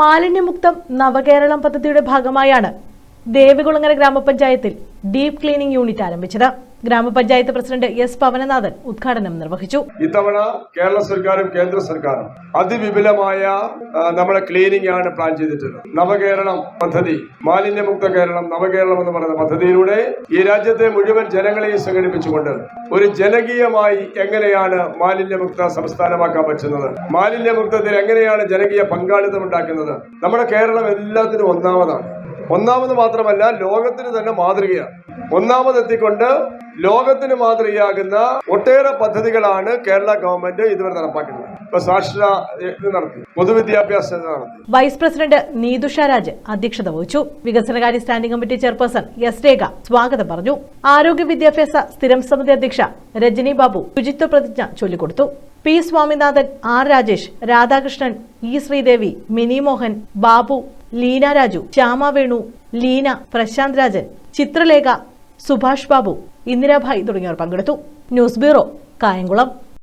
മാലിന്യമുക്തം നവകേരളം പദ്ധതിയുടെ ഭാഗമായാണ് ദേവികുളങ്ങര ഗ്രാമപഞ്ചായത്തിൽ ഡീപ് ക്ലീനിംഗ് യൂണിറ്റ് ആരംഭിച്ചത്. ഗ്രാമപഞ്ചായത്ത് പ്രസിഡന്റ് എസ് പവനനാഥൻ ഉദ്ഘാടനം നിർവഹിച്ചു. ഇത്തവണ കേരള സർക്കാരും കേന്ദ്ര സർക്കാരും അതിവിപുലമായ നമ്മുടെ ക്ലീനിംഗ് ആണ് പ്ലാൻ ചെയ്തിട്ടുള്ളത്. നവകേരളം പദ്ധതി മാലിന്യമുക്ത കേരളം നവകേരളം എന്ന് പറയുന്ന പദ്ധതിയിലൂടെ ഈ രാജ്യത്തെ മുഴുവൻ ജനങ്ങളെയും സംഘടിപ്പിച്ചുകൊണ്ട് ഒരു ജനകീയമായി എങ്ങനെയാണ് മാലിന്യമുക്ത സംസ്ഥാനമാക്കാൻ പറ്റുന്നത്? മാലിന്യമുക്തത്തിൽ എങ്ങനെയാണ് ജനകീയ പങ്കാളിത്തം ഉണ്ടാക്കുന്നത്? നമ്മുടെ കേരളം എല്ലാത്തിനും ഒന്നാമതാണ്. ഒന്നാമത് മാത്രമല്ല ലോകത്തിന് തന്നെ മാതൃകയാണ്. ഒന്നാമതെത്തിക്കൊണ്ട് ലോകത്തിന് മാതൃകയാകുന്ന ഒട്ടേറെ പദ്ധതികളാണ് കേരള ഗവൺമെന്റ് ഇതുവരെ നടപ്പാക്കുന്നത് ഇപ്പൊ സാക്ഷര നടത്തി. പൊതുവിദ്യാഭ്യാസ നടത്തി. വൈസ് പ്രസിഡന്റ് നീതുഷ രാജ് അധ്യക്ഷത വഹിച്ചു. വികസനകാര്യ standing committee chairperson S Rekha സ്വാഗതം പറഞ്ഞു. ആരോഗ്യ വിദ്യാഭ്യാസ സ്ഥിരം സമിതി അധ്യക്ഷ രജനി ബാബു ശുചിത്വ പ്രതിജ്ഞ ചൊല്ലിക്കൊടുത്തു. P Swaminathan R Rajesh Radhakrishnan E Sreedevi Mini Mohan Babu Leena Raju Shyama Venu Leena Prashanth Rajan Chitralekha Subhash Babu Indirabhai തുടങ്ങിയവർ പങ്കെടുത്തു. News bureau Kayamkulam.